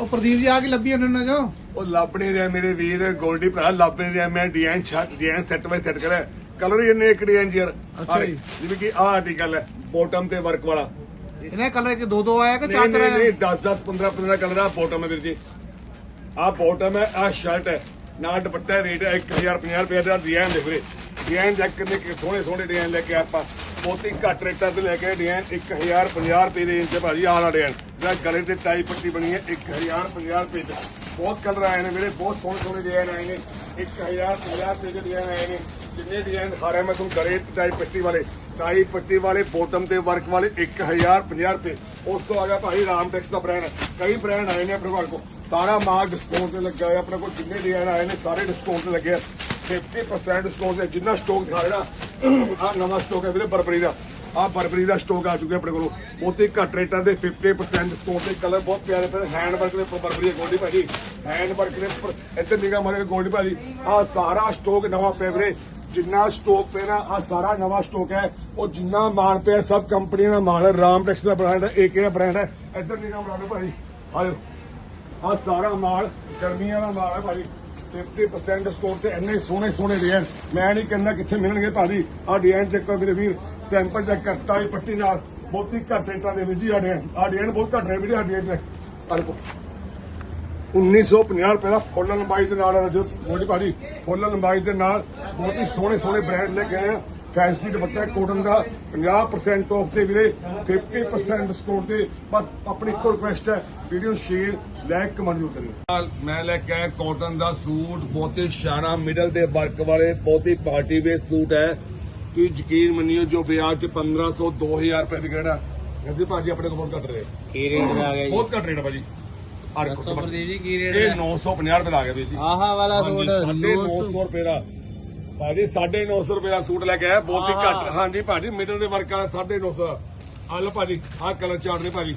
ਉਹ ਪ੍ਰਦੀਪ ਜੀ ਆ ਕੇ ਲੱਭੀ ਉਹਨਾਂ ਨੇ ਜੋ। ਉਹ ਲੱਭ ਨਹੀਂ ਰਿਹਾ ਮੇਰੇ ਵੀਰ ਗੋਲਡੀ ਭਰਾ ਲੱਭ ਨਹੀਂ ਰਿਹਾ ਮੈਂ ਡਿਜ਼ਾਈਨ ਛੱਤ ਡਿਜ਼ਾਈਨ ਸੈੱਟ ਬਾਈ ਸੈੱਟ ਕਰਿਆ। ਕਲਰ ਹੀ ਇੰਨੇ ਇੱਕ ਡਿਜ਼ਾਈਨ ਯਾਰ। ਅੱਛਾ ਜੀ। ਜਿਵੇਂ ਕਿ ਆਹ ਆਰਟੀਕਲ ਹੈ ਬੋਟਮ ਤੇ ਵਰਕ ਵਾਲਾ। ਇਹਨੇ ਕਲਰ ਕਿ ਦੋ ਦੋ ਆਇਆ ਕਿ ਚਾਰ ਚਾਰ ਆਇਆ? ਨਹੀਂ 10 10 15 15 ਕਲਰ ਆ ਬੋਟਮ ਹੈ ਵੀਰ ਜੀ। ਆਹ ਬੋਟਮ ਹੈ ਆਹ ਸ਼ਰਟ ਹੈ। ਨਾਲ ਦੁਪੱਟਾ ਰੇਟ ਹੈ 1050 ਰੁਪਏ ਦਾ ਡਿਜ਼ਾਈਨ ਦੇ ਵੀਰੇ ਡਿਜ਼ਾਈਨ ਚੈੱਕ ਕਰਨੇ ਕਿ ਸੋਹਣੇ ਸੋਹਣੇ ਡਿਜ਼ਾਈਨ ਲੈ ਕੇ ਆਪਾਂ। ਬਹੁਤੀ ਘੱਟ ਰੇਟਾਂ ਤੇ ਲੈ ਕੇ ਡਿਜ਼ਾਈਨ 1050 ਰੁਪਏ ਰੇਂਜ ਤੇ ਭਾਜੀ, ਆਹ ਵਾਲਾ ਡਿਜ਼ਾਈਨ ਜਿਹੜਾ ਗਲੇ ਤੇ ਟਾਈ ਪੱਟੀ ਬਣੀ ਹੈ 1050 ਰੁਪਏ ਤੇ ਬਹੁਤ ਕਲਰ ਆਏ ਨੇ ਵੀਰੇ, ਬਹੁਤ ਸੋਹਣੇ ਸੋਹਣੇ ਡਿਜ਼ਾਈਨ ਆਏ ਨੇ। 1050 ਰੁਪਏ ਦੇ ਡਿਜ਼ਾਈਨ ਆਏ ਨੇ। ਜਿੰਨੇ ਡਿਜ਼ਾਈਨ ਸਾਰੇ ਮੈਂ ਤੁਹਾਨੂੰ ਗਲੇ ਤੇ ਟਾਈ ਪੱਟੀ ਵਾਲੇ। ਟਾਈ ਪੱਟੀ ਵਾਲੇ ਬੋਟਮ ਤੇ ਵਰਕ ਵਾਲੇ 1050 ਰੁਪਏ। ਉਸ ਤੋਂ ਆ ਗਿਆ ਭਾਈ ਰਾਮਟੈਕਸ ਦਾ ਬ੍ਰਾਂਡ ਕਈ ਬ੍ਰਾਂਡ ਆਏ ਨੇ ਆਪਣੇ ਕੋਲ। ਕੋਲ ਸਾਰਾ ਮਾਲ ਡਿਸਕਾਊਂਟ ਤੇ ਲੱਗਾ ਹੋਇਆ, ਆਪਣੇ ਕੋਲ ਜਿੰਨੇ ਡਿਜ਼ਾਈਨ ਆਏ ਨੇ, ਸਾਰੇ ਡਿਸਕਾਊਂਟ ਤੇ ਲੱਗੇ ਆ। 50% ਡਿਸਕਾਊਂਟ ਹੈ ਜਿੰਨਾ ਸਟਾਕ ਦਿਖਾ ਰਿਹਾ ਆ ਨਵਾਂ ਸਟਾਕ ਹੈ ਵੀਰੇ ਬਰਬਰੀ ਦਾ। ਆ ਬਰਬਰੀ ਦਾ ਸਟਾਕ ਆ ਚੁੱਕਿਆ ਆਪਣੇ ਕੋਲ। ਬਹੁਤੇ ਘੱਟ ਰੇਟਾਂ ਦੇ 50% ਡਿਸਕਾਊਂਟ ਤੇ ਕਲਰ ਬਹੁਤ ਪਿਆਰੇ ਪਿਆਰੇ ਹੈਂਡ ਵਰਕ ਦੇ ਬਰਬਰੀ ਦੇ ਗੋਲਡੀ ਭਾਜੀ। ਹੈਂਡ ਵਰਕ ਦੇ ਇੱਧਰ ਨਿਗਾਹ ਮਾਰੇ ਗੋਲਡੀ ਭਾਜੀ। ਆ ਸਾਰਾ ਸਟਾਕ ਨਵਾਂ ਪਿਆ ਵੀਰੇ। ਜਿੰਨਾ ਸਟਾਕ ਪਿਆ ਨਾ ਆ ਸਾਰਾ ਨਵਾਂ ਸਟਾਕ ਹੈ। ਉਹ ਜਿੰਨਾ ਮਾਲ ਪਿਆ, ਸਭ ਕੰਪਨੀਆਂ ਦਾ ਮਾਲ ਹੈ। ਰਾਮਟੈਕਸ ਦਾ ਬ੍ਰਾਂਡ ਹੈ ਏਕੇ ਦਾ ਬ੍ਰਾਂਡ ਹੈ। ਇੱਧਰ ਨਿਗਾਹ ਮਾਰੋ ਭਾਜੀ। ਆਜੋ ਆ ਸਾਰਾ ਮਾਲ ਗਰਮੀਆਂ ਦਾ ਮਾਲ ਹੈ ਭਾਜੀ। 50% ਡਿਸਕਾਊਂਟ ਤੇ ਇੰਨੇ ਸੋਹਣੇ ਸੋਹਣੇ ਡਿਜ਼ਾਈਨ ਮੈਂ ਨਹੀਂ ਕਹਿੰਦਾ ਕਿੱਥੇ ਮਿਲਣਗੇ ਭਾਜੀ। ਆ ਡਿਜ਼ਾਈਨ ਚੈੱਕ ਮੇਰੇ ਵੀਰ ਸੈਂਪਲ ਚੈੱਕ ਕਰਤਾ ਹੀ ਪੱਟੀ ਨਾਲ। ਬਹੁਤੀ ਘੱਟ ਰੇਟਾਂ ਦੇ ਵਿੱਚ ਜੀ ਆ ਡਿਜ਼ਾਈਨ ਆ ਡਿਜ਼ਾਈਨ ਬਹੁਤ ਘੱਟ ਰੇਟ ਵੀਰੇ ਆ ਡਿਜ਼ਾਈਨ ਤੇ। ਆ 1950 ਰੁਪਏ ਦਾ ਫੁੱਲ ਲੰਬਾਈ ਦੇ ਨਾਲ ਰਜੋ ਮੋਟੀ ਭਾਜੀ, ਫੁੱਲ ਲੰਬਾਈ ਦੇ ਨਾਲ ਬਹੁਤ ਹੀ ਸੋਹਣੇ ਸੋਹਣੇ ਬ੍ਰਾਂਡ ਲੈ ਕੇ ਆਏ ਆ। ਫੈਂਸੀ ਦੁਪੱਟਾ ਕੋਟਨ ਦਾ 50% ਆਫ ਤੇ ਵੀਰੇ 50% ਡਿਸਕਾਊਂਟ ਤੇ। ਬਸ ਆਪਣੀ ਇੱਕੋ ਰਿਕੁਐਸਟ ਹੈ ਵੀਡੀਓ ਸ਼ੇਅਰ ਲਾਈਕ ਕਮੈਂਟ ਜ਼ਰੂਰ ਕਰਿਓ। ਮੈਂ ਲੈ ਕੇ ਆਇਆ ਕਾਟਨ ਦਾ ਸੂਟ ਬਹੁਤੇ ਸ਼ਾਨਾ ਮਿਡਲ ਦੇ ਵਰਕ ਵਾਲੇ ਬਹੁਤੀ ਪਾਰਟੀ ਵੇਅਰ ਸੂਟ ਹੈ। ਤੁਸੀਂ ਯਕੀਨ ਮੰਨਿਓ ਜੋ ਬਾਜ਼ਾਰ 'ਚ 1500 2000 ਰੁਪਏ ਵਿਕਣਾ ਕਹਿੰਦੇ ਭਾਜੀ ਆਪਣੇ ਕੋਲ ਬਹੁਤ ਘੱਟ ਰਹੇ ਕੀ ਰੇਟ ਦਾ ਆ ਗਿਆ ਜੀ? ਬਹੁਤ ਘੱਟ ਰੇਟ ਹੈ ਭਾਜੀ ਦੱਸੋ ਪ੍ਰਦੀਪ ਜੀ ਕੀ ਰੇਟ ਇਹ ਦਾ 950 ਰੁਪਏ ਦਾ ਆ ਗਿਆ ਵੀਰ ਜੀ। ਆਹਾ ਵਾਲਾ ਸੂਟ 950 ਰੁਪਏ ਦਾ। ਭਾਜੀ 950 ਰੁਪਏ ਦਾ ਸੂਟ ਲੈ ਕੇ ਆਇਆ ਬਹੁਤ ਹੀ। ਘੱਟ। ਹਾਂਜੀ ਭਾਜੀ ਮਿਡਲ ਦੇ ਵਰਕ ਵਾਲਾ 950 ਆ ਲਓ ਭਾਜੀ ਆਹ ਕਲਰ ਚਾਰਟ ਨੇ ਭਾਜੀ।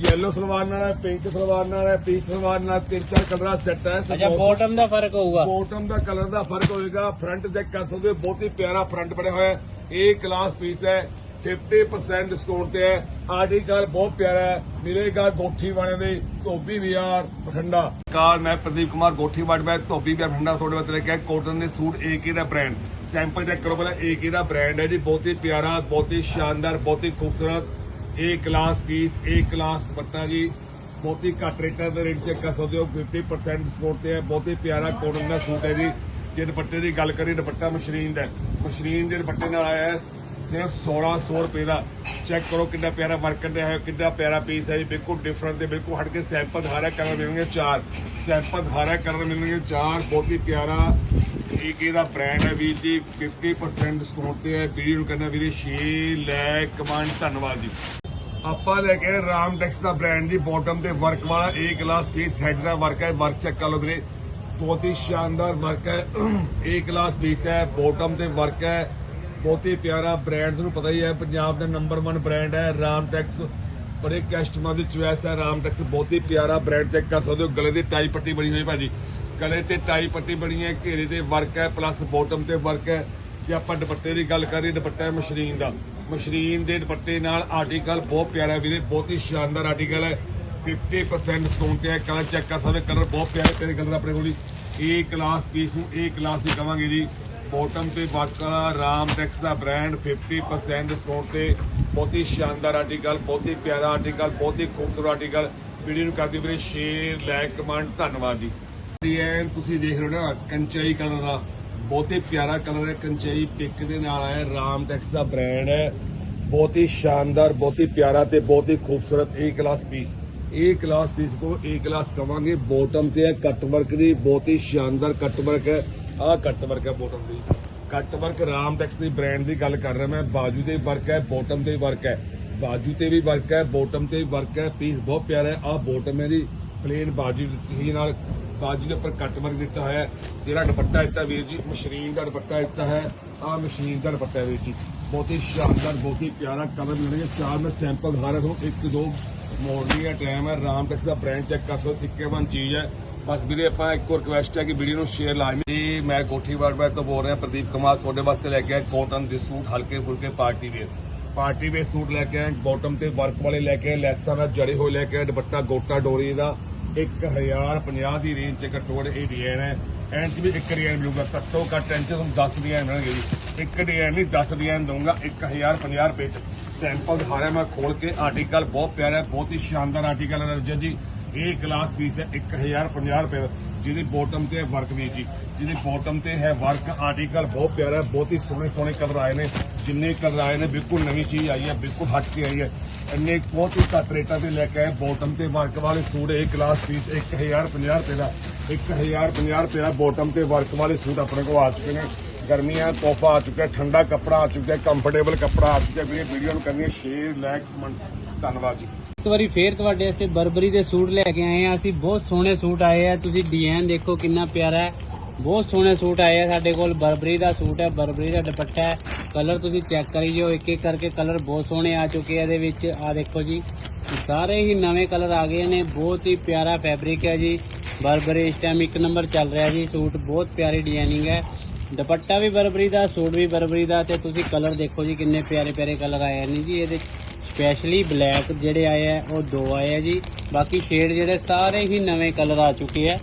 ਯੈਲੋ ਸਲਵਾਰ ਨਾਲ ਹੈ ਪਿੰਕ ਸਲਵਾਰ ਨਾਲ ਹੈ ਪੀਚ ਸਲਵਾਰ ਨਾਲ ਤਿੰਨ ਚਾਰ ਕਲਰਾਂ ਸੈੱਟ ਹੈ ਅੱਛਾ ਬੋਟਮ ਦਾ ਫ਼ਰਕ ਹੋਊਗਾ। ਬੋਟਮ ਦਾ ਕਲਰ ਦਾ ਫ਼ਰਕ ਹੋਏਗਾ ਫਰੰਟ ਚੈੱਕ ਕਰ ਸਕਦੇ ਹੋ ਬਹੁਤ ਹੀ ਪਿਆਰਾ ਫਰੰਟ ਬਣਿਆ ਹੋਇਆ ਹੈ। ਇਹ ਕਲਾਸ ਪੀਸ ਹੈ 50% ਡਿਸਕਾਊਂਟ ਤੇ ਹੈ। ਆਰਟੀਕਲ ਬਹੁਤ ਪਿਆਰਾ ਹੈ। ਮਿਲੇਗਾ ਗੋਠੀ ਵਾਲੇ ਦੇ, ਧੋਬੀ ਵਿਆਰ ਬਠਿੰਡਾ। ਕਾਰ ਮੈਂ ਪ੍ਰਦੀਪ ਕੁਮਾਰ ਗੋਠੀ ਵਾਟ ਮੈਂ ਧੋਬੀ ਵਿਆਰ ਬਠਿੰਡਾ ਤੁਹਾਡੇ ਵਾਸਤੇ ਲੈ ਕੇ ਆਇਆ। ਦੇ ਸੂਟ ਏਕੇ ਦਾ ਬ੍ਰਾਂਡ ਸੈਂਪਲ ਚੈੱਕ ਕਰੋ ਪਹਿਲਾਂ ਏਕੇ ਦਾ ਬ੍ਰਾਂਡ ਹੈ ਜੀ। ਬਹੁਤ ਹੀ ਪਿਆਰਾ, ਬਹੁਤ ਹੀ ਸ਼ਾਨਦਾਰ, ਬਹੁਤ ਹੀ ਖੂਬਸੂਰਤ। ਇਹ ਕਲਾਸ ਪੀਸ ਇਹ ਕਲਾਸ ਦੁਪੱਟਾ ਜੀ। ਬਹੁਤ ਹੀ ਘੱਟ ਰੇਟਾਂ ਦੇ ਰੇਟ ਚੈੱਕ ਕਰ ਸਕਦੇ ਹੋ। 50% ਡਿਸਕਾਊਂਟ ਤੇ ਹੈ। ਬਹੁਤ ਹੀ ਪਿਆਰਾ ਕਾਟਨ ਦਾ ਸੂਟ ਹੈ ਜੀ। ਜੇ ਦੁਪੱਟੇ ਦੀ ਗੱਲ ਕਰੀਏ, ਦੁਪੱਟਾ ਮਸ਼ਰੀਨ ਦਾ ਮਸ਼ਰੀਨ ਦੇ ਦੁਪੱਟੇ ਨਾਲ ਆਇਆ ਹੈ। ਸਿਰਫ 1600 ਰੁਪਏ ਦਾ ਚੈੱਕ ਕਰੋ ਕਿੰਨਾ ਪਿਆਰਾ ਵਰਕ ਰਿਹਾ ਹੈ, ਕਿੰਨਾ ਪਿਆਰਾ ਪੀਸ ਹੈ ਜੀ, ਬਿਲਕੁਲ ਡਿਫਰੈਂਟ ਤੇ ਬਿਲਕੁਲ ਹਟ ਕੇ ਸੈਂਪਲ ਦਿਖਾ ਕਲਰ ਮਿਲਣਗੇ ਚਾਰ। ਸੈਂਪਲ ਹਾਰਾ ਕਲਰ ਮਿਲਣਗੇ ਚਾਰ, ਬਹੁਤ ਹੀ ਪਿਆਰਾ ਇੱਕ ਇਹਦਾ ਬ੍ਰਾਂਡ ਹੈ ਵੀਰ ਜੀ 50% ਡਿਸਕਾਊਂਟ ਤੇ ਹੈ। ਵੀਡੀਓ ਨੂੰ ਕਰਨਾ ਵੀਰੇ ਸ਼ੇਅਰ ਲੈ ਕਮਾਂਡ ਧੰਨਵਾਦ ਜੀ। ਆਪਾਂ ਲੈ ਕੇ ਰਾਮਟੈਕਸ ਦਾ ਬ੍ਰਾਂਡ ਜੀ ਬਾਟਮ ਤੇ ਵਰਕ ਵਾਲਾ, A ਕਲਾਸ ਪੀਸ ਥੈਡ ਦਾ ਵਰਕ ਹੈ। ਵਰਕ ਚੈੱਕ ਕਰ ਲਓ ਵੀਰੇ। ਬਹੁਤ ਹੀ ਸ਼ਾਨਦਾਰ ਵਰਕ ਹੈ। A ਕਲਾਸ ਪੀਸ ਹੈ ਬਾਟਮ ਤੇ ਵਰਕ ਹੈ। ਬਹੁਤ ਹੀ ਪਿਆਰਾ ਬ੍ਰਾਂਡ ਤੁਹਾਨੂੰ ਪਤਾ ਹੀ ਹੈ, ਪੰਜਾਬ ਦਾ ਨੰਬਰ 1 ਬ੍ਰਾਂਡ ਹੈ ਰਾਮਟੈਕਸ ਬੜੇ ਕਸਟਮਰ ਦੀ ਚੁਆਇਸ ਹੈ ਰਾਮਟੈਕਸ ਬਹੁਤ ਹੀ ਪਿਆਰਾ ਬ੍ਰਾਂਡ ਚੈੱਕ ਕਰ ਸਕਦੇ ਹੋ। ਗਲੇ ਦੀ ਟਾਈ ਪੱਟੀ ਬਣੀ ਹੋਈ ਭਾਜੀ। ਗਲੇ ਤੇ ਟਾਈ ਪੱਟੀ ਬਣੀ ਹੈ, ਘੇਰੇ ਤੇ ਵਰਕ ਹੈ ਪਲੱਸ ਬਾਟਮ ਤੇ ਵਰਕ ਹੈ। ਜੇ ਆਪਾਂ ਦੁਪੱਟੇ ਦੀ ਗੱਲ ਕਰੀਏ, ਦੁਪੱਟਾ ਹੈ ਮਸ਼ਰੀਨ ਦਾ। ਮਸ਼ਰੀਨ ਦੇ ਦੁਪੱਟੇ ਨਾਲ ਆਰਟੀਕਲ ਬਹੁਤ ਪਿਆਰਾ ਵੀਰੇ, ਬਹੁਤ ਹੀ ਸ਼ਾਨਦਾਰ ਆਰਟੀਕਲ ਹੈ। 50% ਡਿਸਕਾਊਂਟ ਤੇ ਹੈ ਕਲਰ ਚੈੱਕ ਕਰ ਸਕਦੇ ਕਲਰ ਬਹੁਤ ਪਿਆਰੇ ਪਿਆਰੇ ਕਲਰ ਆਪਣੇ ਕੋਲ ਜੀ ਇਹ ਕਲਾਸ ਪੀਸ ਨੂੰ ਇਹ ਕਲਾਸ ਹੀ ਕਵਾਂਗੇ ਜੀ। ਬੋਟਮ ਤੇ ਵਰਕ ਰਾਮ ਟੈਕਸ ਦਾ ਬ੍ਰਾਂਡ 50% ਡਿਸਕਾਊਂਟ ਤੇ ਬਹੁਤ ਹੀ ਸ਼ਾਨਦਾਰ ਆਰਟੀਕਲ ਬਹੁਤ ਹੀ ਪਿਆਰਾ ਆਰਟੀਕਲ ਬਹੁਤ ਹੀ ਖੂਬਸੂਰਤ ਆਰਟੀਕਲ ਵੀਡੀਓ ਨੂੰ ਕਰਦੀ ਵੀਰੇ ਸ਼ੇਅਰ ਲਾਈਕ ਕਮੈਂਟ ਧੰਨਵਾਦ ਜੀ। ਡਿਜ਼ਾਈਨ ਤੁਸੀਂ ਦੇਖ ਰਹੇ ਹੋ ਨਾ, ਕੰਚਾਈ ਕਲਰ ਦਾ, ਬਹੁਤ ਹੀ ਪਿਆਰਾ ਕਲਰ ਹੈ, ਕੰਚਾਈ ਪਿਕ ਦੇ ਨਾਲ ਆਇਆ, ਰਾਮ ਟੈਕਸ ਦਾ ਬ੍ਰਾਂਡ ਹੈ। ਬਹੁਤ ਹੀ ਸ਼ਾਨਦਾਰ, ਬਹੁਤ ਹੀ ਪਿਆਰਾ ਤੇ ਬਹੁਤ ਹੀ ਖੂਬਸੂਰਤ ਏ ਕਲਾਸ ਪੀਸ ਇਹ ਕਲਾਸ ਪੀਸ ਕੋ ਏ ਕਲਾਸ ਕਵਾਂਗੇ ਬੋਟਮ ਤੇ ਹੈ ਕੱਟ ਵਰਕ ਦੀ, ਬਹੁਤ ਹੀ ਸ਼ਾਨਦਾਰ ਕੱਟ ਵਰਕ ਹੈ। ਆਹ ਕੱਟ ਵਰਕ ਹੈ ਬੋਟਮ ਦੀ। ਕੱਟ ਵਰਕ ਰਾਮ ਟੈਕਸ ਦੀ ਬ੍ਰਾਂਡ ਦੀ ਗੱਲ ਕਰ ਰਿਹਾ ਮੈਂ। ਬਾਜੂ ਤੇ ਵਰਕ ਹੈ ਬੋਟਮ ਤੇ ਵਰਕ ਹੈ। ਬਾਜੂ ਤੇ ਵੀ ਵਰਕ ਹੈ ਬੋਟਮ ਤੇ ਵੀ ਵਰਕ ਹੈ। ਪੀਸ ਬਹੁਤ ਪਿਆਰਾ ਹੈ। ਆਹ ਬੋਟਮ ਹੈ ਦੀ ਪਲੇਨ ਬਾਜੂ ਦਿੱਤੀ ਨਾਲ। ਬਾਜੂ ਦੇ ਉੱਪਰ ਕੱਟ ਵਰਕ ਦਿੱਤਾ ਹੋਇਆ ਹੈ। ਜਿਹੜਾ ਦੁਪੱਟਾ ਦਿੱਤਾ ਵੀਰ ਜੀ ਮਸ਼ਰੀਨ ਦਾ ਦੁਪੱਟਾ ਦਿੱਤਾ ਹੈ। ਆਹ ਮਸ਼ੀਨ ਦਾ ਦੁਪੱਟਾ ਵੀਰ ਜੀ। ਬਹੁਤ ਹੀ ਸ਼ਾਨਦਾਰ, ਬਹੁਤ ਹੀ ਪਿਆਰਾ ਕਲਰ ਮਿਲਣਗੇ ਚਾਰ ਮੈਂ ਸੈਂਪਲ ਦਿਖਾ ਰਿਹਾ ਤੁਹਾਨੂੰ। ਇੱਕ, ਦੋ ਮੋੜਨੀ ਦਾ ਟਾਈਮ ਹੈ। ਰਾਮ ਟੈਕਸ ਦਾ ਬ੍ਰਾਂਡ ਚੈੱਕ ਕਰ ਸਕਦੇ ਸਿੱਕੇ ਸਿੱਕੇਵਨ ਚੀਜ਼ ਹੈ। ਬਸ ਵੀਰੇ, ਆਪਾਂ ਇੱਕ ਹੋਰ ਰਿਕਵੈਸਟ ਹੈ ਕਿ ਵੀਡੀਓ ਨੂੰ ਸ਼ੇਅਰ ਲਾਜ਼ਮੀ ਜੀ ਮੈਂ ਕੋਠੀ ਵਾਰਡ ਤੋਂ ਬੋਲ ਰਿਹਾ, ਪ੍ਰਦੀਪ ਕੁਮਾਰ, ਤੁਹਾਡੇ ਵਾਸਤੇ ਲੈ ਕੇ ਆਇਆ ਕਾਟਨ ਦੇ ਸੂਟ, ਹਲਕੇ ਫੁਲਕੇ party wear party wear suit ਲੈ ਕੇ ਆਏ ਬਾਟਮ ਤੇ ਵਰਕ ਵਾਲੇ ਲੈ ਕੇ ਆਏ, ਲੈਸਾਂ ਨਾਲ ਜੜੇ ਹੋਏ ਲੈ ਕੇ ਆਏ, ਦੁਪੱਟਾ ਗੋਟਾ ਡੋਰੀ ਦਾ 1050 ਦੀ ਰੇਂਜ ਚ ਘੱਟੋ ਘੱਟ ਇਹ ਡਿਜ਼ਾਈਨ ਹੈ। ਐਂਡ ਵੀ ਇੱਕ ਡਿਜ਼ਾਈਨ ਮਿਲੂਗਾ, ਘੱਟੋ ਘੱਟ ਟੈਂਸ਼ਨ ਤੁਹਾਨੂੰ 10 ਡਿਜ਼ਾਈਨ ਮਿਲਣਗੇ ਜੀ। ਇੱਕ ਡਿਜ਼ਾਈਨ ਨਹੀਂ 10 ਡਿਜ਼ਾਈਨ ਦਊਂਗਾ 1050 ਰੁਪਏ ਚ। ਸੈਂਪਲ ਦਿਖਾ ਰਿਹਾ ਮੈਂ ਖੋਲ ਕੇ ਆਰਟੀਕਲ ਬਹੁਤ ਪਿਆਰਾ, ਬਹੁਤ ਹੀ ਸ਼ਾਨਦਾਰ ਆਰਟੀਕਲ ਹੈ ਰਜਤ ਜੀ। ਇਹ ਗਲਾਸ ਪੀਸ ਹੈ 1050 ਰੁਪਏ ਦਾ, ਜਿਹਦੀ ਬੋਟਮ ਤੇ ਵਰਕ ਵੀ ਜੀ। ਜਿਹਦੀ ਬੋਟਮ ਤੇ ਹੈ ਵਰਕ ਆਰਟੀਕਲ ਬਹੁਤ ਪਿਆਰਾ ਹੈ, ਬਹੁਤ ਹੀ ਸੋਹਣੇ ਸੋਹਣੇ ਕਲਰ ਆਏ ਨੇ। ਜਿੰਨੇ ਕਲਰ ਆਏ ਨੇ, ਬਿਲਕੁਲ ਨਵੀਂ ਚੀਜ਼ ਆਈ ਹੈ, ਬਿਲਕੁਲ ਹਟ ਕੇ ਆਈ ਹੈ। ਇੰਨੇ ਬਹੁਤ ਹੀ ਘੱਟ ਰੇਟਾਂ ਤੇ ਲੈ ਕੇ ਆਏ ਬੋਟਮ ਤੇ ਵਰਕ ਵਾਲੇ ਸੂਟ, ਇਹ ਗਲਾਸ ਪੀਸ 1050 ਰੁਪਏ ਦਾ 1050 ਰੁਪਏ ਦਾ ਬੋਟਮ ਤੇ ਵਰਕ ਵਾਲੇ ਸੂਟ ਆਪਣੇ ਕੋਲ ਆ ਚੁੱਕੇ ਨੇ। ਗਰਮੀਆਂ ਤੋਹਫਾ ਆ ਚੁੱਕਿਆ, ਠੰਡਾ ਕੱਪੜਾ ਆ ਚੁੱਕਿਆ ਕੰਫਰਟੇਬਲ ਕੱਪੜਾ ਆ ਚੁੱਕਿਆ ਵੀ ਇਹ ਵੀਡੀਓ ਨੂੰ ਕਰਨੀ ਹੈ ਸ਼ੇਅਰ ਲਾਈਕ ਕਮੈਂਟ ਧੰਨਵਾਦ ਜੀ। ਇੱਕ ਵਾਰੀ ਫੇਰ ਤੁਹਾਡੇ ਵਾਸਤੇ ਬਰਬਰੀ ਦੇ ਸੂਟ ਲੈ ਕੇ ਆਏ ਆ। ਅਸੀਂ ਬਹੁਤ ਸੋਹਣੇ ਸੂਟ ਆਏ ਆ। ਤੁਸੀਂ ਡਿਜ਼ਾਈਨ ਦੇਖੋ ਕਿੰਨਾ ਪਿਆਰਾ ਹੈ। ਬਹੁਤ ਸੋਹਣੇ ਸੂਟ ਆਏ ਆ ਸਾਡੇ ਕੋਲ। ਬਰਬਰੀ ਦਾ ਸੂਟ ਹੈ, ਬਰਬਰੀ ਦਾ ਦੁਪੱਟਾ ਹੈ। ਕਲਰ ਤੁਸੀਂ ਚੈੱਕ ਕਰੀ ਜਾਓ। ਇੱਕ ਇੱਕ ਕਰਕੇ ਕਲਰ ਬਹੁਤ ਸੋਹਣੇ ਆ ਚੁੱਕੇ ਆ ਇਹਦੇ ਵਿੱਚ। ਆ ਦੇਖੋ ਜੀ, ਸਾਰੇ ਹੀ ਨਵੇਂ ਕਲਰ ਆ ਗਏ ਨੇ। ਬਹੁਤ ਹੀ ਪਿਆਰਾ ਫੈਬਰਿਕ ਹੈ ਜੀ। ਬਰਬਰੀ ਇਸ ਟਾਈਮ ਇੱਕ ਨੰਬਰ ਚੱਲ ਰਿਹਾ ਜੀ। ਸੂਟ ਬਹੁਤ ਪਿਆਰੀ ਡਿਜ਼ਾਈਨਿੰਗ ਹੈ। ਦੁਪੱਟਾ ਵੀ ਬਰਬਰੀ ਦਾ, ਸੂਟ ਵੀ ਬਰਬਰੀ ਦਾ ਤੇ ਤੁਸੀਂ ਕਲਰ ਦੇਖੋ ਜੀ, ਕਿੰਨੇ ਪਿਆਰੇ ਪਿਆਰੇ ਕਲਰ ਆਏ ਨੇ ਜੀ, ਇਹਦੇ ਸਪੈਸ਼ਲੀ ਬਲੈਕ ਜਿਹੜੇ ਆਏ ਆ, ਉਹ ਦੋ ਆਏ ਆ ਜੀ। ਬਾਕੀ ਸ਼ੇਡ ਜਿਹੜੇ ਸਾਰੇ ਹੀ ਨਵੇਂ ਕਲਰ ਆ ਚੁੱਕੇ ਆ।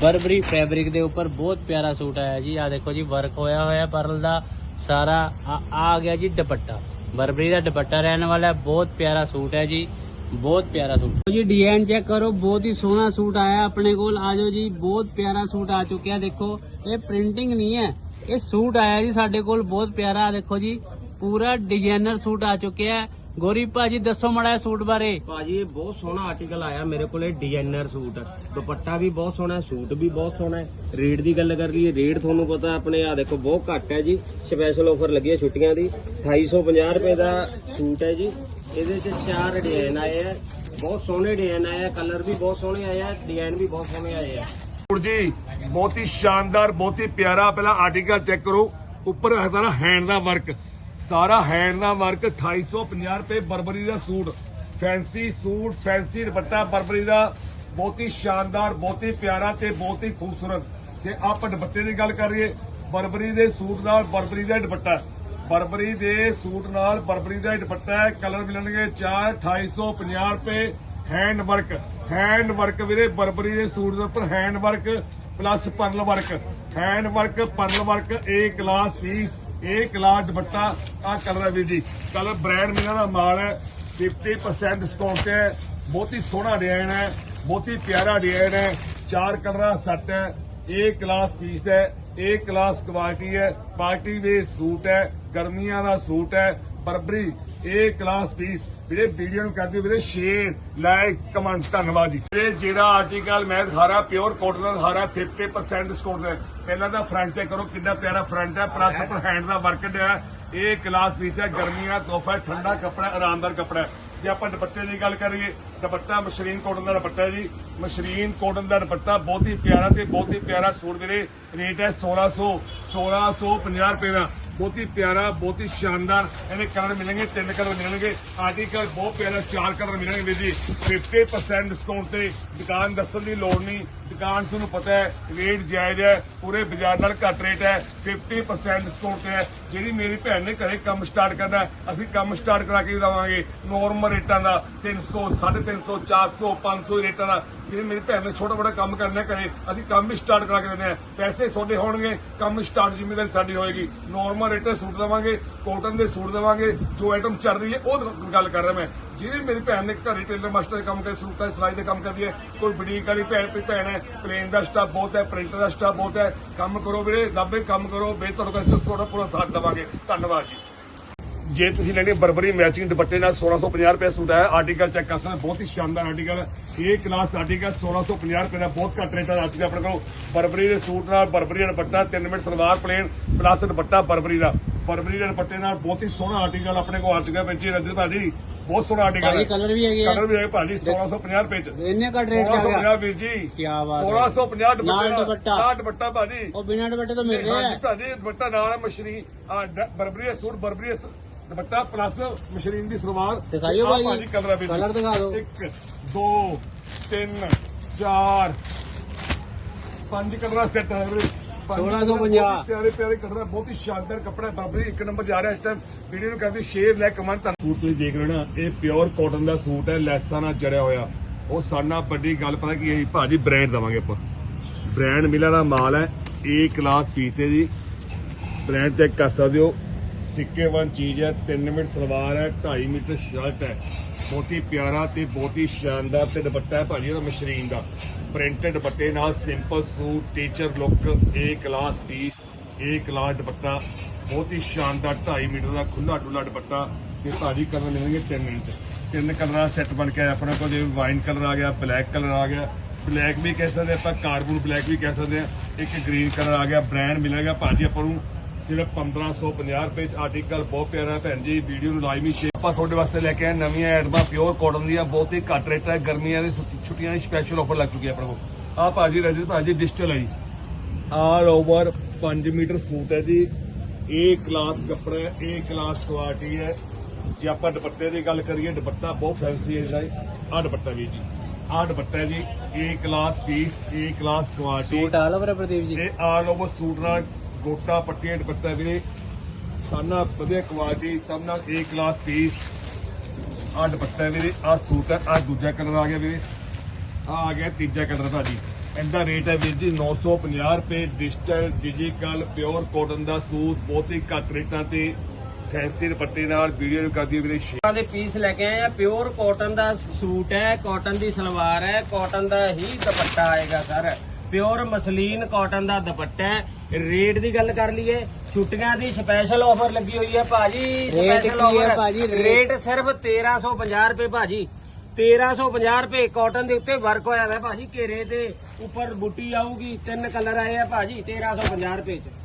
ਬਰਬਰੀ ਫੈਬਰਿਕ ਦੇ ਉੱਪਰ ਬਹੁਤ ਪਿਆਰਾ ਸੂਟ ਆਇਆ ਜੀ। ਆ ਦੇਖੋ ਜੀ ਵਰਕ ਹੋਇਆ ਹੋਇਆ ਪਰਲ ਦਾ। ਸਾਰਾ ਆ ਗਿਆ ਜੀ ਦੁਪੱਟਾ। ਬਰਬਰੀ ਦਾ ਦੁਪੱਟਾ ਰਹਿਣ ਵਾਲਾ ਬਹੁਤ ਪਿਆਰਾ ਸੂਟ ਹੈ ਜੀ। ਬਹੁਤ ਪਿਆਰਾ ਸੂਟ। ਜੀ ਡਿਜ਼ਾਈਨ ਚੈੱਕ ਕਰੋ। ਬਹੁਤ ਹੀ ਸੋਹਣਾ ਸੂਟ ਆਇਆ ਆਪਣੇ ਕੋਲ। ਆ ਜਾਓ ਜੀ, ਬਹੁਤ ਪਿਆਰਾ ਸੂਟ ਆ ਚੁੱਕਿਆ। ਦੇਖੋ, ਇਹ ਪ੍ਰਿੰਟਿੰਗ ਨਹੀਂ ਹੈ। ਇਹ ਸੂਟ ਆਇਆ ਜੀ ਸਾਡੇ ਕੋਲ। ਬਹੁਤ ਪਿਆਰਾ। ਦੇਖੋ ਜੀ, ਪੂਰਾ ਡਿਜ਼ਾਈਨਰ ਸੂਟ ਆ ਚੁੱਕਿਆ ਗੋਰੀ ਭਾਜੀ ਦੱਸੋ ਮੜਾ ਸੂਟ ਬਾਰੇ। ਭਾਜੀ ਇਹ ਬਹੁਤ ਸੋਹਣਾ ਆਰਟੀਕਲ ਆਇਆ ਮੇਰੇ ਕੋਲ ਡਿਜ਼ਾਈਨਰ ਸੂਟ। ਹੈ ਦੁਪੱਟਾ ਵੀ ਬਹੁਤ ਸੋਹਣਾ ਹੈ ਸੂਟ ਵੀ ਬਹੁਤ ਸੋਹਣਾ ਹੈ। ਰੇਟ ਦੀ ਗੱਲ ਕਰ ਲਈਏ ਰੇਟ ਤੁਹਾਨੂੰ ਪਤਾ ਆਪਣੇ ਆ ਦੇਖੋ ਬਹੁਤ ਘੱਟ ਹੈ ਜੀ। ਸਪੈਸ਼ਲ ਆਫਰ ਲੱਗੀ ਹੈ ਛੁੱਟੀਆਂ ਦੀ। 2850 ਰੁਪਏ ਦਾ ਸੂਟ ਹੈ ਜੀ। ਇਹਦੇ ਚ ਚਾਰ ਡਿਜ਼ਾਈਨ ਆਏ ਆ। ਬਹੁਤ ਸੋਹਣੇ ਡਿਜ਼ਾਈਨ ਆਏ ਆ ਕਲਰ ਵੀ ਬਹੁਤ ਸੋਹਣੇ ਆਏ ਆ ਡਿਜ਼ਾਈਨ ਵੀ ਬਹੁਤ ਸੋਹਣੇ ਆਏ ਆ। ਸੂਟ ਜੀ ਬਹੁਤ ਹੀ ਸ਼ਾਨਦਾਰ ਬਹੁਤ ਹੀ ਪਿਆਰਾ ਪਹਿਲਾਂ ਆਰਟੀਕਲ ਚੈੱਕ ਕਰੋ। ਉੱਪਰ ਹੈ ਸਾਰਾ ਹੈਂਡ ਦਾ ਵਰਕ ਸਾਰਾ ਹੈਂਡ ਦਾ ਵਰਕ 2850 ਰੁਪਏ ਬਰਬਰੀ ਦਾ suit. Fancy suit, fancy dupatta, Burberry ਦਾ। ਬਹੁਤ ਹੀ ਸ਼ਾਨਦਾਰ, ਬਹੁਤ ਹੀ ਪਿਆਰਾ ਤੇ ਬਹੁਤ ਹੀ ਖੂਬਸੂਰਤ। ਤੇ ਆਪਾਂ ਦੁਪੱਟੇ ਦੀ ਗੱਲ ਕਰੀਏ, ਬਰਬਰੀ ਦੇ ਸੂਟ ਨਾਲ ਬਰਬਰੀ ਦਾ ਦੁਪੱਟਾ ਬਰਬਰੀ ਦੇ ਸੂਟ ਨਾਲ ਬਰਬਰੀ ਦਾ ਦੁਪੱਟਾ ਕਲਰ ਮਿਲਣਗੇ 4 2850 ਰੁਪਏ। ਹੈਂਡ ਵਰਕ ਹੈਂਡ ਵਰਕ ਵੀਰੇ, ਬਰਬਰੀ ਦੇ ਸੂਟ ਦੇ ਉੱਪਰ hand work plus pearl work. Hand work, pearl work A class piece ਇਹ ਕਲਾਸ ਦੁਪੱਟਾ ਆ ਕਲਰ ਹੈ ਵੀਰ ਜੀ। ਕਲਰ ਬ੍ਰਾਂਡ ਮਿਲਾਂ ਦਾ ਮਾਲ ਹੈ। 50% ਡਿਸਕਾਊਂਟ ਹੈ। ਬਹੁਤ ਹੀ ਸੋਹਣਾ ਡਿਜ਼ਾਈਨ ਹੈ। ਬਹੁਤ ਹੀ ਪਿਆਰਾ ਡਿਜ਼ਾਈਨ ਹੈ। ਚਾਰ ਕਲਰਾਂ ਸੈੱਟ ਹੈ। ਇਹ ਕਲਾਸ ਪੀਸ ਹੈ। ਇਹ ਕਲਾਸ ਕੁਆਲਿਟੀ ਹੈ। ਪਾਰਟੀ ਵੇ ਸੂਟ ਹੈ। ਗਰਮੀਆਂ ਦਾ ਸੂਟ ਹੈ। ਬਰਬਰੀ ਏ ਕਲਾਸ ਪੀਸ ਵੀਰੇ ਵੀਡੀਓ ਨੂੰ ਕਰਦੇ ਵੀਰੇ ਸ਼ੇਅਰ ਲਾਈਕ ਕਮੈਂਟ ਧੰਨਵਾਦ ਜੀ। ਵੀਰੇ ਜਿਹੜਾ ਆਰਟੀਕਲ ਮੈਂ ਦਿਖਾ ਰਿਹਾ ਪਿਓਰ ਕਾਟਨ ਦਾ ਦਿਖਾ ਰਿਹਾ 50% ਡਿਸਕਾਊਂਟ ਹੈ ਪਹਿਲਾਂ ਤਾਂ ਫਰੰਟ ਚੈੱਕ ਕਰੋ ਕਿੰਨਾ ਪਿਆਰਾ ਫਰੰਟ ਹੈ ਪਲੱਸ ਉੱਪਰ ਹੈਂਡ ਦਾ ਵਰਕ ਹੈ। ਇਹ ਕਲਾਸ ਪੀਸ ਹੈ ਗਰਮੀਆਂ ਤੋਹਫਾ ਠੰਡਾ ਕੱਪੜਾ ਆਰਾਮਦਾਰ ਕੱਪੜਾ ਜੇ ਆਪਾਂ ਦੁਪੱਟੇ ਦੀ ਗੱਲ ਕਰੀਏ ਦੁਪੱਟਾ ਮਸ਼ਰੀਨ ਕਾਟਨ ਦਾ ਦੁਪੱਟਾ ਜੀ। ਮਸ਼ਰੀਨ ਕਾਟਨ ਦਾ ਦੁਪੱਟਾ ਬਹੁਤ ਹੀ ਪਿਆਰਾ ਤੇ ਬਹੁਤ ਹੀ ਪਿਆਰਾ ਸੂਟ ਵੀਰੇ ਰੇਟ ਹੈ 1600 1650 ਰੁਪਏ ਦਾ। ਬਹੁਤ ਹੀ ਪਿਆਰਾ, ਬਹੁਤ ਹੀ ਸ਼ਾਨਦਾਰ ਇਹਦੇ ਕਲਰ ਮਿਲਣਗੇ, ਤਿੰਨ ਕਲਰ ਮਿਲਣਗੇ। ਆਰਟੀਕਲ ਬਹੁਤ ਪਿਆਰਾ, ਚਾਰ ਕਲਰ ਮਿਲਣਗੇ ਵੀਰ ਜੀ। 50% ਡਿਸਕਾਊਂਟ ਤੇ ਦੁਕਾਨ ਦੱਸਣ ਦੀ ਲੋੜ ਨਹੀਂ। ਦੁਕਾਨ ਤੁਹਾਨੂੰ ਪਤਾ ਹੈ ਰੇਟ ਜਾਇਜ਼ ਹੈ, ਪੂਰੇ ਬਾਜ਼ਾਰ ਨਾਲ ਘੱਟ ਰੇਟ ਹੈ। 50% ਡਿਸਕਾਊਂਟ ਤੇ ਹੈ। ਜਿਹੜੀ ਮੇਰੀ ਭੈਣ ਨੇ ਘਰੇ ਕੰਮ ਸਟਾਰਟ ਕਰਨਾ ਅਸੀਂ ਕੰਮ ਸਟਾਰਟ ਕਰਾ ਕੇ ਦੇਵਾਂਗੇ। ਨੋਰਮਲ ਰੇਟਾਂ ਦਾ 300 350 400 500 ਰੇਟਾਂ ਦਾ। ਜਿਹੜੀ ਮੇਰੀ ਭੈਣ ਨੇ ਛੋਟਾ ਬੜਾ ਕੰਮ ਕਰਨਾ ਕਰੇ, ਅਸੀਂ ਕੰਮ ਵੀ ਸਟਾਰਟ ਕਰਾ ਕੇ ਦਿੰਦੇ ਆ ਪੈਸੇ ਤੁਹਾਡੇ ਹੋਣਗੇ, ਕੰਮ ਸਟਾਰਟ ਜ਼ਿੰਮੇਵਾਰੀ ਸਾਡੀ ਹੋਏਗੀ। ਨੋਰਮਲ ਰੇਟੇ ਸੂਟ ਦੇਵਾਂਗੇ ਕੋਟਨ ਦੇ ਸੂਟ ਦੇਵਾਂਗੇ, ਜੋ ਆਈਟਮ ਚੱਲ ਰਹੀ ਹੈ, ਉਹ ਗੱਲ ਕਰ ਰਿਹਾ ਮੈਂ। ਜਿਹਦੀ ਮੇਰੀ ਭੈਣ ਨੇ ਘਰੇ ਟੇਲਰ ਮਾਸਟਰ ਦੇ ਕੰਮ ਕਰੇ, ਸੂਟਾਂ ਦੀ ਸਿਲਾਈ ਦੇ ਕੰਮ ਕਰਦੀ ਹੈ, ਕੋਈ ਬੁਟੀਕ ਵਾਲੀ ਭੈਣ ਕੋਈ ਭੈਣ ਹੈ ਪਲੇਨ ਦਾ ਸਟਾਫ ਬਹੁਤ ਹੈ ਪ੍ਰਿੰਟਰ ਦਾ ਸਟਾਫ ਬਹੁਤ ਹੈ। ਕੰਮ ਕਰੋ ਵੀਰੇ ਦੱਬੇ ਕੰਮ ਕਰੋ ਬੇ ਤੁਹਾਡਾ ਤੁਹਾਡਾ ਪੂਰਾ ਸਾਥ ਦੇਵਾਂਗੇ। ਧੰਨਵਾਦ ਜੀ। ਜੇ ਤੁਸੀਂ ਲੈਣੀ ਬਰਬਰੀ ਮੈਚਿੰਗ ਦੁਪੱਟੇ ਨਾਲ 1650 ਰੁਪਏ ਸੂਟ ਹੈ ਆਰਟੀਕਲ ਚੈੱਕ ਕਰ ਸਕਦੇ ਬਹੁਤ ਹੀ ਸ਼ਾਨਦਾਰ ਆਰਟੀਕਲ ਇਹ ਕਲਾਸ ਆਰਟੀਕਲ 1650 ਰੁਪਏ ਦਾ ਬਹੁਤ ਘੱਟ ਰੇਟ ਦਾ ਆ ਚੁੱਕਾ ਆਪਣੇ ਕੋਲ। ਬਰਬਰੀ ਦੇ ਸੂਟ ਨਾਲ ਬਰਬਰੀ ਦਾ dupatta 3 mint salwar plain plus dupatta Burberry ਦਾ। ਬਰਬਰੀ ਦੇ ਦੁਪੱਟੇ ਨਾਲ ਬਹੁਤ ਹੀ ਸੋਹਣਾ ਆਰਟੀਕਲ ਆਪਣੇ ਕੋਲ ਆ ਚੁੱਕਾ ਹੈ ਜੀ ਰੰਜਿਤ ਭਾਜੀ। ਬਹੁਤ ਸੋਹਣਾ ਆਰਟੀਕਲ ਹੈ। ਕਲਰ ਵੀ ਹੈਗੇ ਕਲਰ ਵੀ ਹੈ ਭਾਜੀ 1650 ਰੁਪਏ ਚ। ਇੰਨੇ ਘੱਟ ਰੇਟ ਆ 1650 ਗਿਆ ਵੀਰ ਜੀ। ਕਿਆ ਬਾਤ ਹੈ। 1650 ਦੁਪੱਟੇ ਨਾਲ ਦੁਪੱਟਾ। ਭਾਜੀ। ਉਹ ਬਿਨਾਂ ਦੁਪੱਟੇ ਤੋਂ ਮਿਲ ਰਿਹਾ ਹੈ। ਭਾਜੀ ਦੁਪੱਟਾ ਨਾਲ ਮਸ਼ਰੀ ਬਰਬਰੀ ਦਾ ਸੂਟ ਬਰਬਰੀ ਦਾ ਦੁਪੱਟਾ ਪਲੱਸ ਮਸ਼ਰੀਨ ਦੀ ਸਲਵਾਰ। ਦਿਖਾਈਓ ਆਹ ਭਾਜੀ। ਕਲਰ ਆ ਵੀਰ ਜੀ। ਕਲਰ ਦਿਖਾ ਦਿਓ। ਇੱਕ ਦੋ ਤਿੰਨ ਚਾਰ। ਪੰਜ ਕਲਰਾਂ ਸੈੱਟ ਹੈ ਵੀਰੇ। ਪੰਜ 1650 ਬਹੁਤ ਹੀ ਪਿਆਰੇ ਪਿਆਰੇ ਕਲਰ ਬਹੁਤ ਹੀ ਸ਼ਾਨਦਾਰ ਕੱਪੜਾ ਹੈ, ਬਰਬਰੀ ਇੱਕ ਨੰਬਰ ਜਾ ਰਿਹਾ ਇਸ ਟਾਈਮ ਵੀਡੀਓ ਨੂੰ ਕਹਿੰਦੇ ਸ਼ੇਅਰ ਲੈ ਕਮੈਂਟ ਸੂਟ ਤੁਸੀਂ ਦੇਖ ਰਹੇ ਹੋ ਨਾ ਇਹ ਪਿਓਰ ਕਾਟਨ ਦਾ ਸੂਟ ਹੈ ਲੈਸਾਂ ਨਾਲ ਜੜਿਆ ਹੋਇਆ। ਉਹ ਸਾਨਾ ਵੱਡੀ ਗੱਲ ਪਤਾ ਕੀ ਹੈ ਭਾਜੀ ਬ੍ਰਾਂਡ ਦਵਾਂਗੇ ਆਪਾਂ। ਬ੍ਰਾਂਡ ਮਿਲਾ ਦਾ ਮਾਲ ਹੈ ਏ ਕਲਾਸ ਪੀਸ ਹੈ ਜੀ। ਬ੍ਰਾਂਡ ਚੈੱਕ ਕਰ ਸਕਦੇ ਹੋ। ਸਿੱਕੇ ਵਨ ਚੀਜ਼ ਹੈ 3 ਮੀਟਰ ਸਲਵਾਰ ਹੈ 2.5 ਮੀਟਰ ਸ਼ਰਟ ਹੈ। ਬਹੁਤ ਹੀ ਪਿਆਰਾ ਤੇ ਬਹੁਤ ਹੀ ਸ਼ਾਨਦਾਰ ਤੇ ਦੁਪੱਟਾ ਹੈ ਭਾਜੀ, ਉਹਦਾ ਮਸ਼ਰੀਨ ਦਾ। ਪ੍ਰਿੰਟਡ ਦੁਪੱਟੇ ਨਾਲ simple suit teacher look A class piece A class dupatta. ਬਹੁਤ ਹੀ ਸ਼ਾਨਦਾਰ 2.5 ਮੀਟਰ ਦਾ ਖੁੱਲਾ ਡੁੱਲਾ ਦੁਪੱਟਾ ਤੇ ਭਾਜੀ ਕਲਰ ਮਿਲਣਗੇ 3 ਇੰਚ ਤਿੰਨ ਕਲਰਾਂ ਸੈੱਟ ਬਣ ਕੇ ਆਇਆ ਆਪਣੇ ਕੋਲ, ਜਿਵੇਂ ਵਾਈਨ ਕਲਰ ਆ ਗਿਆ ਬਲੈਕ ਕਲਰ ਆ ਗਿਆ। ਬਲੈਕ ਵੀ ਕਹਿ ਸਕਦੇ ਆਪਾਂ ਕਾਰਬਨ ਬਲੈਕ ਵੀ ਕਹਿ ਸਕਦੇ ਆ ਇੱਕ ਗ੍ਰੀਨ ਕਲਰ ਆ ਗਿਆ ਬ੍ਰਾਂਡ ਮਿਲੇਗਾ ਭਾਜੀ ਆਪਾਂ ਨੂੰ। ਸਿਰਫ 1550 ਰੁਪਏ ਚ ਆਰਟੀਕਲ ਬਹੁਤ ਪਿਆਰਾ ਹੈ ਭੈਣ ਜੀ ਵੀਡੀਓ ਨੂੰ ਲਾਈਵ ਹੀ ਸ਼ੇਅਰ ਆਪਾਂ ਤੁਹਾਡੇ ਵਾਸਤੇ ਲੈ ਕੇ ਆਏ ਨਵੀਆਂ ਐਡਮਾਂ ਪਿਓਰ ਕਾਟਨ ਦੀਆਂ ਬਹੁਤ ਹੀ ਘੱਟ ਰੇਟ ਹੈ ਗਰਮੀਆਂ ਦੀ ਛੁੱਟ- ਛੁੱਟੀਆਂ ਦੀ ਸਪੈਸ਼ਲ ਆਫਰ ਲੱਗ ਚੁੱਕੀ ਹੈ ਆਪਣੇ ਕੋਲ। ਆ ਭਾਜੀ ਰਜਤ ਭਾਜੀ ਡਿਜੀਟਲ ਹੈ ਜੀ। ਆਲ ਓਵਰ 5 ਮੀਟਰ ਸੂਟ ਹੈ ਜੀ। ਏ ਕਲਾਸ ਕੱਪੜਾ ਹੈ ਏ ਕਲਾਸ ਕੁਆਲਿਟੀ ਹੈ। ਜੇ ਆਪਾਂ ਦੁਪੱਟੇ ਦੀ ਗੱਲ ਕਰੀਏ ਦੁਪੱਟਾ ਬਹੁਤ ਫੈਂਸੀ ਹੈ ਜਿਹੜਾ ਆ ਦੁਪੱਟਾ ਵੀ ਜੀ। ਆ ਦੁਪੱਟਾ ਜੀ A class piece A class quality suit all over Pradeep ji. ਇਹ ਆਲ ਓਵਰ ਸੂਟ ਨਾਲ ਗੋਟਾ ਪੱਟੀਆਂ ਦੁਪੱਟਾ ਵੀਰੇ ਸਾਨਾ ਵਧੀਆ ਕੁਆਲਿਟੀ ਸਭ ਨਾਲ ਏ ਕਲਾਸ ਪੀਸ ਆ ਦੁਪੱਟਾ ਵੀਰੇ ਆ ਸੂਟ ਆ ਦੂਜਾ ਕਲਰ ਆ ਗਿਆ ਵੀਰੇ ਆ ਆ ਗਿਆ ਤੀਜਾ ਕਲਰ ਭਾਜੀ ਇਹਦਾ ਰੇਟ ਹੈ ਵੀਰ ਜੀ 950 ਰੁਪਏ ਡਿਜੀਟਲ ਡਿਜੀਕਲ ਪਿਓਰ ਕਾਟਨ ਦਾ ਸੂਟ, ਬਹੁਤ ਹੀ ਘੱਟ ਰੇਟਾਂ ਤੇ ਫੈਂਸੀ ਦੁਪੱਟੇ ਨਾਲ ਵੀਡੀਓ ਨੂੰ ਕਰਦੀ ਹੈ ਵੀਰੇ share। ਦੇ ਪੀਸ ਲੈ ਕੇ ਆਏ ਆ ਪਿਓਰ ਕਾਟਨ ਦਾ ਸੂਟ ਹੈ ਕਾਟਨ ਦੀ ਸਲਵਾਰ ਹੈ ਕਾਟਨ ਦਾ ਹੀ ਦੁਪੱਟਾ ਆਏਗਾ ਸਰ ਪਿਓਰ ਮਸਲੀਨ ਕਾਟਨ ਦਾ ਦੁਪੱਟਾ ਹੈ ਰੇਟ ਦੀ ਗੱਲ ਕਰ ਲਈਏ ਛੁੱਟੀਆਂ ਦੀ ਸਪੈਸ਼ਲ ਆਫਰ ਲੱਗੀ ਹੋਈ ਹੈ ਭਾਜੀ Rate special ਕੀ ਹੈ। ਭਾਜੀ, rate? ਰੇਟ ਸਿਰਫ 1350 ਰੁਪਏ ਭਾਜੀ 1350 ਰੁਪਏ ਕਾਟਨ ਦੇ ਉੱਤੇ ਵਰਕ ਹੋਇਆ ਹੋਇਆ ਭਾਜੀ ਘੇਰੇ ਤੇ ਉੱਪਰ ਬੁੱਟੀ ਆਊਗੀ ਤਿੰਨ ਕਲਰ ਆਏ ਆ ਭਾਜੀ 1350 ਰੁਪਏ ਚ